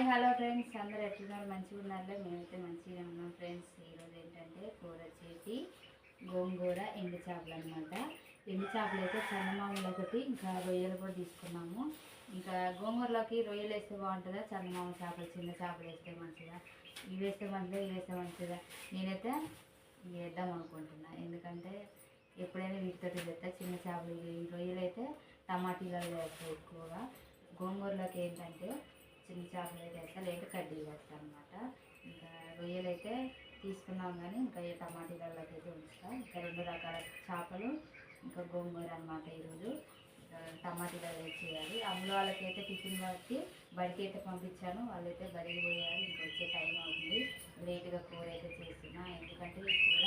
Hi hello friends. అందరు ఎట్లున్నారు? మంచిగా ఉన్నారులే మేమైతే మంచిగా ఉన్నాం ఫ్రెండ్స్. ఈరోజు ఏంటంటే కూర వచ్చేసి గోంగూర ఎండు చేపలు అనమాట ఎండు చేపలు అయితే చందమామలు ఒకటి. ఇంకా రొయ్యలు కూడా తీసుకున్నాము. ఇంకా గోంగూరలోకి రొయ్యలు వేస్తే బాగుంటుందా? చందమామ చేపలు చిన్న చేపలు వేస్తే మంచిదా? ఇవి వేస్తే మంచిదా? ఇవి వేస్తే మంచిదా? నేనైతే వేద్దాం అనుకుంటున్నా. ఎందుకంటే ఎప్పుడైనా వీటితోటి చేస్తా. చిన్న చేపలు ఈ రొయ్యలు అయితే టమాటీలలో వేస్తాయి ఎక్కువగా. గోంగూరలోకి ఏంటంటే చిన్న చేపలు అయితే వేస్తా లేదంటే కడ్డీలు వేస్తాను అనమాట ఇంకా రొయ్యలు అయితే తీసుకున్నాం కానీ ఇంకా ఈ టమాటీలలోకి అయితే ఉంచుతా. ఇంకా రెండు రకాల చేపలు ఇంకా గోంగూర అనమాట ఈరోజు. ఇంకా టమాటీలలో వేసి చేయాలి. అమ్ముల వాళ్ళకైతే టిఫిన్ బట్టి బడికి అయితే పంపించాను. వాళ్ళైతే బడికి పోయారు. ఇంకా వచ్చే టైం అవుతుంది. లేట్గా కూర అయితే చేస్తున్నా. ఎందుకంటే కూడా కూర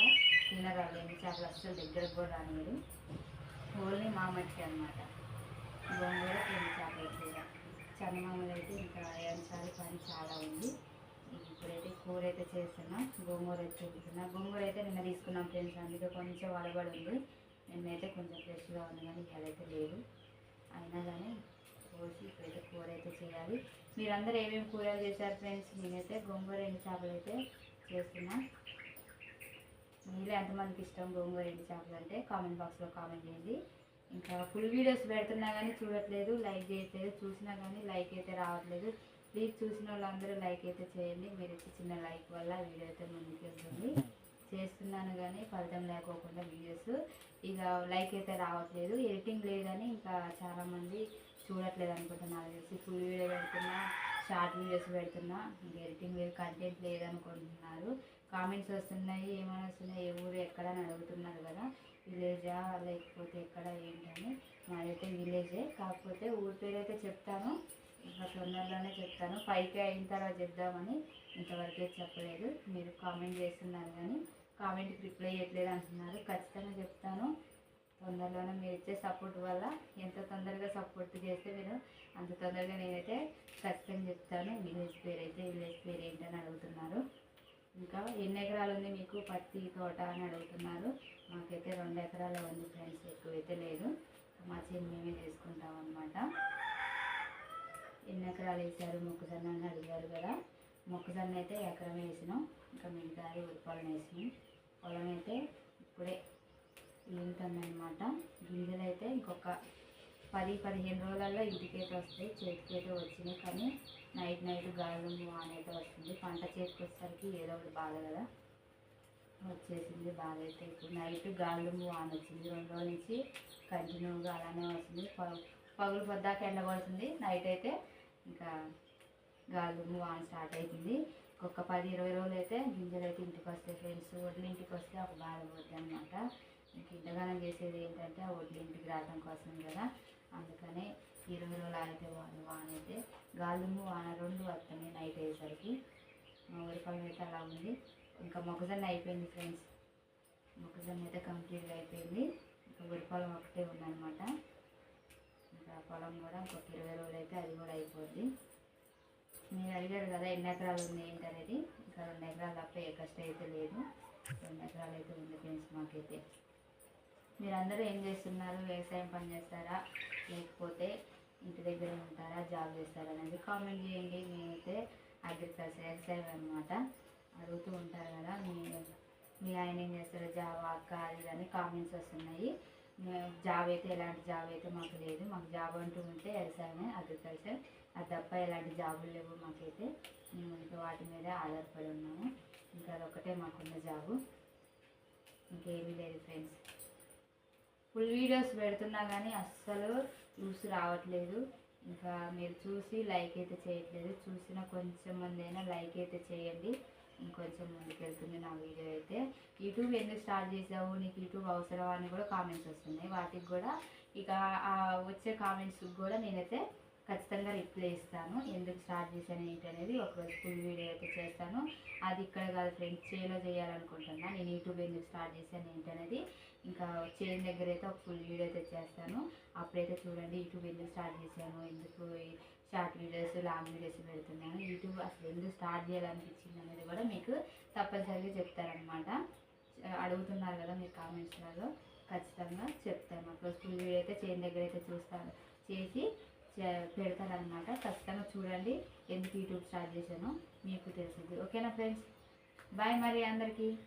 తినరాలు ఎన్ని చేపలు అస్సలు దగ్గరకు కూడా రానియరు ఓన్లీ మా మట్టి అనమాట గోంగూర ఎన్ని చేపల కూర చందమామలు అయితే ఇంకా ఎంచాలి పని చాలా ఉంది ఇప్పుడైతే కూర అయితే చేస్తున్నా గోంగూర అయితే చూపిస్తున్నా. గోంగూర అయితే నిన్న తీసుకున్నాం ఫ్రెండ్స్ అందుకే కొంచెం వడబడి ఉంది. నిన్నైతే కొంచెం ఫ్రెష్గా ఉంది కానీ ఇవాళైతే లేదు. అయినా కానీ కోసి ఇప్పుడైతే కూర అయితే చేయాలి. మీరందరూ ఏమేమి కూరలు చేశారు ఫ్రెండ్స్? నేనైతే గోంగూర ఎండు చేపలు అయితే చేస్తున్నా. మీలో ఎంతమందికి ఇష్టం గోంగూర ఎండు చేపలు అంటే కామెంట్ బాక్స్లో కామెంట్ చేయండి. ఇంకా ఫుల్ వీడియోస్ పెడుతున్నా కానీ చూడట్లేదు. లైక్ చేయట్లేదు. చూసినా కానీ లైక్ అయితే రావట్లేదు. ప్లీజ్ చూసిన వాళ్ళందరూ లైక్ అయితే చేయండి. మీరు ఇచ్చి చిన్న లైక్ వల్ల వీడియో అయితే ముందుకు వెళ్తుంది చేస్తున్నాను కానీ ఫలితం లేకోకుండా వీడియోస్ ఇక లైక్ అయితే రావట్లేదు. ఎడిటింగ్ లేదని ఇంకా చాలామంది చూడట్లేదు అనుకుంటున్నారు. తెలిసి ఫుల్ వీడియో పెడుతున్నా షార్ట్ వీడియోస్ పెడుతున్నా. ఇంకా ఎడిటింగ్ లేదు కంటెంట్ లేదనుకుంటున్నారు కామెంట్స్ వస్తున్నాయి ఏమైనా వస్తున్నాయి ఏ ఊరు ఎక్కడ అని అడుగుతున్నారు కదా. విలేజా లేకపోతే ఎక్కడ ఏంటని. మాదైతే విలేజే కాకపోతే ఊరి పేరు అయితే చెప్తాను. ఇంకా తొందరలోనే చెప్తాను. పైకి అయిన తర్వాత చెప్దామని ఇంతవరకే చెప్పలేదు. మీరు కామెంట్ చేస్తున్నారు కానీ కామెంట్కి రిప్లై చేయట్లేదు అంటున్నారు. ఖచ్చితంగా చెప్తాను. తొందరలోనే మీరు ఇచ్చే సపోర్ట్ వల్ల ఎంత తొందరగా సపోర్ట్ చేస్తే మీరు అంత తొందరగా నేనైతే ఖచ్చితంగా చెప్తాను. విలేజ్ పేరు అయితే విలేజ్ పేరు ఏంటని అడుగుతున్నారు. ఇంకా ఎన్ని ఎకరాలు ఉంది మీకు? పత్తి తోట అని అడుగుతున్నారు. మాకైతే రెండు ఎకరాలు ఉంది ఫ్రెండ్స్ ఎక్కువైతే లేదు. మా చిన్న మేమే చేసుకుంటాం అనమాట ఎన్ని ఎకరాలు వేసారు మొక్కజొన్న అని అడిగారు కదా. మొక్కజొన్న అయితే ఎకరం వేసినాం. ఇంకా మిగతాది ఉత్పాదన వేసినాం. పొలం అయితే ఇప్పుడే ఈంటుందన్నమాట గింజలు అయితే ఇంకొక పది పదిహేను రోజులలో ఇంటికైతే వస్తాయి. చేతికైతే వచ్చినాయి. కానీ నైట్ నైట్ గాలి వాన అయితే వస్తుంది. పంట చేతికి వచ్చేసరికి ఏదో ఒకటి బాధ కదా. వచ్చేసింది బాధ అయితే ఇప్పుడు నైట్ గాలి వాన వచ్చింది. రెండు రోజుల నుంచి కంటిన్యూగా అలానే వస్తుంది. పగులు పొద్దాక ఎండ పడుతుంది నైట్ అయితే ఇంకా గాలి వాన స్టార్ట్ అవుతుంది ఒక పది ఇరవై రోజులు అయితే గింజలు అయితే ఇంటికి వస్తాయి ఫ్రెండ్స్ వడ్లు ఇంటికి వస్తే ఒక బాధ పోతుంది అనమాట ఇంక ఇంతగానం చేసేది ఏంటంటే ఆ వడ్లు ఇంటికి రావడం కోసం కదా. అందుకనే ఇరవై రోజులు ఆగితే వాన వాన అయితే గాలుము వాన రెండు వస్తాయి నైట్ అయ్యేసరికి మా ఊరి పొలం అయితే అలా ఉంది. ఇంకా మొక్కజొన్న అయిపోయింది ఫ్రెండ్స్ మొక్కజొన్న అయితే కంప్లీట్గా అయిపోయింది. ఇంకా వరి పొలం ఒకటే ఉందన్నమాట. పొలం కూడా ఇంకొక ఇరవై రోజులు అయితే అది కూడా అయిపోద్ది. మీరు అడిగారు కదా ఎన్ని ఎకరాలు ఉంది ఏంటనేది? ఇంకా రెండు ఎకరాలు తప్ప ఏ కష్టం అయితే లేదు. రెండు ఎకరాలు అయితే ఉంది ఫ్రెండ్స్ మాకైతే. మీరందరూ ఏం చేస్తున్నారు? వ్యవసాయం పని చేస్తారా? లేకపోతే ఇంటి దగ్గర ఉంటారా? జాబ్ చేస్తారా అనేది కామెంట్ చేయండి. నేనైతే అగ్రికల్చర్ వ్యవసాయం అనమాట అడుగుతూ ఉంటారు కదా. మీ మీ ఆయన ఏం చేస్తారు జాబ్ అక్క అది అని కామెంట్స్ వస్తున్నాయి. జాబ్ అయితే ఎలాంటి జాబ్ అయితే మాకు లేదు. మాకు జాబ్ అంటూ ఉంటే వ్యవసాయమే అగ్రికల్చర్. అది తప్ప ఎలాంటి జాబులు లేవు మాకైతే. మేము ఇంకా వాటి మీదే ఆధారపడి ఉన్నాము. ఇంకా అదొక్కటే మాకున్న జాబు. ఇంకేమీ లేదు ఫ్రెండ్స్. ఫుల్ వీడియోస్ పెడుతున్నా కానీ అస్సలు వ్యూస్ రావట్లేదు. ఇంకా మీరు చూసి లైక్ అయితే చేయట్లేదు. చూసిన కొంచెం మంది అయినా లైక్ అయితే చేయండి. ఇంకొంచెం ముందుకెళ్తుంది నా వీడియో అయితే. యూట్యూబ్ ఎందుకు స్టార్ట్ చేసావు? నీకు యూట్యూబ్ అవసరం అని కూడా కామెంట్స్ వస్తున్నాయి. వాటికి కూడా ఇక వచ్చే కామెంట్స్కి కూడా నేనైతే ఖచ్చితంగా రిప్లై ఇస్తాను. ఎందుకు స్టార్ట్ చేశాను ఏంటి అనేది ఒకరోజు ఫుల్ వీడియో అయితే చేస్తాను. అది ఇక్కడ కాదు ఫ్రెండ్స్ చేలో చేయాలనుకుంటున్నా. నేను యూట్యూబ్ ఎందుకు స్టార్ట్ చేశాను ఏంటి అనేది ఇంకా చేన్ దగ్గర అయితే ఒక ఫుల్ వీడియో అయితే చేస్తాను. అప్పుడైతే చూడండి యూట్యూబ్ ఎందుకు స్టార్ట్ చేశాను? ఎందుకు షార్ట్ వీడియోస్ లాంగ్ వీడియోస్ పెడుతున్నాను యూట్యూబ్ అసలు ఎందుకు స్టార్ట్ చేయాలనిపించింది అనేది కూడా మీకు తప్పనిసరిగా చెప్తారనమాట అడుగుతున్నారు కదా మీరు కామెంట్స్లలో ఖచ్చితంగా చెప్తాను. అప్పుడు స్కూల్ వీడియో అయితే చేయని దగ్గర అయితే చూస్తాను. చేసి చే- పెడతారనమాట ఖచ్చితంగా చూడండి ఎందుకు యూట్యూబ్ స్టార్ట్ చేశానో మీకు తెలుస్తుంది. ఓకేనా ఫ్రెండ్స్ బాయ్ మరి అందరికీ.